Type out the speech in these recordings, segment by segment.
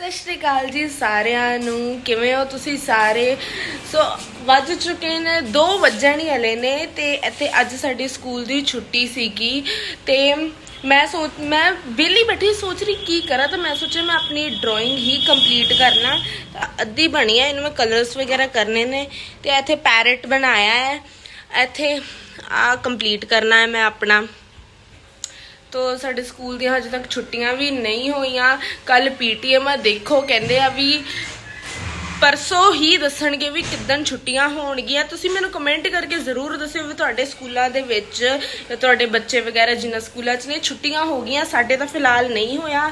ਸਤਿ ਸ਼੍ਰੀ ਅਕਾਲ ਜੀ ਸਾਰਿਆਂ ਨੂੰ। ਕਿਵੇਂ ਹੋ ਤੁਸੀਂ ਸਾਰੇ? ਸੋ, ਵੱਜ ਚੁੱਕੇ ਨੇ 2 ਵੱਜਣ ਹੀ ਵਾਲੇ ਨੇ ਤੇ ਇੱਥੇ ਅੱਜ ਸਾਡੀ ਸਕੂਲ ਦੀ ਛੁੱਟੀ ਸੀਗੀ ਤੇ ਮੈਂ ਸੋਚ, ਮੈਂ ਵਿਹਲੀ ਬੈਠੀ ਸੋਚ ਰਹੀ ਕੀ ਕਰਾਂ ਤਾਂ ਮੈਂ ਸੋਚਿਆ ਮੈਂ ਆਪਣੀ ਡਰਾਇੰਗ ਹੀ ਕੰਪਲੀਟ ਕਰਨਾ। ਅੱਧੀ ਬਣੀ ਹੈ ਇਹਨੂੰ ਮੈਂ ਕਲਰਸ ਵਗੈਰਾ ਕਰਨੇ ਨੇ ਤੇ ਇੱਥੇ ਪੈਰਟ ਬਣਾਇਆ ਹੈ। ਇੱਥੇ ਆ ਕੰਪਲੀਟ ਕਰਨਾ ਹੈ ਮੈਂ ਆਪਣਾ। ਤੋ ਸਾਡੇ ਸਕੂਲ ਦੀਆਂ ਹਜੇ ਤੱਕ ਛੁੱਟੀਆਂ ਵੀ ਨਹੀਂ ਹੋਈਆਂ। ਕੱਲ ਪੀਟੀਐਮ ਆ ਦੇਖੋ, ਕਹਿੰਦੇ ਆ ਵੀ ਪਰਸੋਂ ਹੀ ਦੱਸਣਗੇ ਵੀ ਕਿੱਦਣ ਛੁੱਟੀਆਂ ਹੋਣਗੀਆਂ। ਤੁਸੀਂ ਮੈਨੂੰ ਕਮੈਂਟ ਕਰਕੇ ਜ਼ਰੂਰ ਦੱਸਿਓ ਵੀ ਤੁਹਾਡੇ ਸਕੂਲਾਂ ਦੇ ਵਿੱਚ ਤੁਹਾਡੇ ਬੱਚੇ ਵਗੈਰਾ ਜਿਨ੍ਹਾਂ ਸਕੂਲਾਂ 'ਚ ਨੇ, ਛੁੱਟੀਆਂ ਹੋ ਗਈਆਂ, ਸਾਡੇ ਤਾਂ ਫਿਲਹਾਲ ਨਹੀਂ ਹੋਇਆ।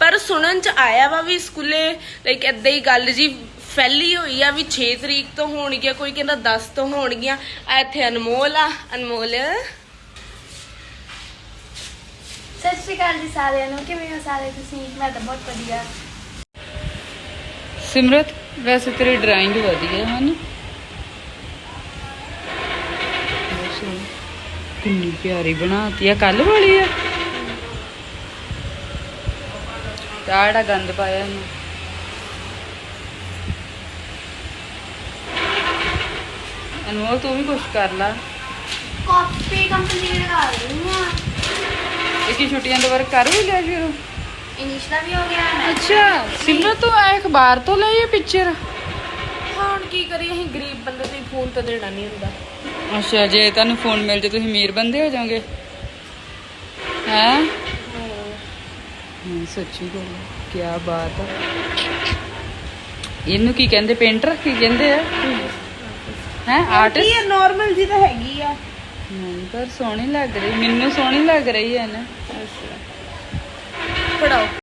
ਪਰ ਸੁਣਨ 'ਚ ਆਇਆ ਵਾ ਵੀ ਸਕੂਲੇ ਲਾਈਕ ਏਦਾਂ ਹੀ ਗੱਲ ਜੀ, ਫੈਲੀ ਹੋਈ ਆ ਵੀ 6 ਤਰੀਕ ਤੋਂ ਹੋਣਗੀਆਂ, ਕੋਈ ਕਹਿੰਦਾ 10 ਤੋਂ ਹੋਣਗੀਆਂ। ਆ ਇੱਥੇ ਅਨਮੋਲ ਆ, ਅਨਮੋਲ ਸਤਿ ਸ਼੍ਰੀ ਅਕਾਲ ਜੀ ਸਾਰਿਆਂ ਨੂੰ ਕਿਵੇਂ ਹੋ ਸਾਰੇ ਤੁਸੀਂ ਮੈਂ ਤਾਂ ਬਹੁਤ ਵਧੀਆ। ਸਿਮਰਤ ਵੈਸੇ ਤੇਰੀ ਡਰਾਇੰਗ ਵਧੀਆ ਹਨ। ਕਿੰਨੀ ਪਿਆਰੀ ਬਣਾਤੀ ਆ ਕੱਲ ਵਾਲੀ ਆ। ਤਾੜਾ ਗੰਦ ਪਾਇਆ ਇਹਨੂੰ। ਅਨਮੋਲ ਤੂੰ ਵੀ ਕੁਝ ਕਰ ਲਾ। ਕਾਪੀ ਕੰਪਲੀਟ ਕਰ ਰਹੀ ਇਹ ਕੀ ਛੁੱਟੀਆਂ ਦਾ ਵਰਕ ਕਰ ਵੀ ਲਿਆ ਸ਼ੁਰੂ ਇੰਗਲਿਸ਼ ਦਾ ਵੀ ਹੋ ਗਿਆ ਮੈਂ ਅੱਛਾ ਸਿਮਰਤ ਤੂੰ ਆ ਅਖਬਾਰ ਤੋਂ ਲਈ ਇਹ ਪਿਕਚਰ ਹੁਣ ਕੀ ਕਰੀਏ ਅਸੀਂ ਗਰੀਬ ਬੰਦੇ ਤੇ ਫੋਨ ਤਾਂ ਦੇਣਾ ਨਹੀਂ ਹੁੰਦਾ। ਅੱਛਾ ਜੇ ਤੁਹਾਨੂੰ ਫੋਨ ਮਿਲ ਜੇ ਤੁਸੀਂ ਅਮੀਰ ਬੰਦੇ ਹੋ ਜਾਓਗੇ। ਹੈਂ? ਹਾਂ ਸੱਚੀ ਗੱਲ ਕੀ ਬਾਤ ਹੈ ਇਹਨੂੰ ਕੀ ਕਹਿੰਦੇ ਪੇਂਟਰ ਕੀ ਕਹਿੰਦੇ ਆ? ਹੈ। ਆਰਟਿਸਟ ਨਾਰਮਲ ਜੀ ਤਾਂ ਹੈਗੀ ਆ। ਨਹੀਂ ਪਰ ਸੋਹਣੀ ਲੱਗ ਰਹੀ ਮੈਨੂੰ ਸੋਹਣੀ ਲੱਗ ਰਹੀ ਹੈ ਨਾ। ਫੜਾਓ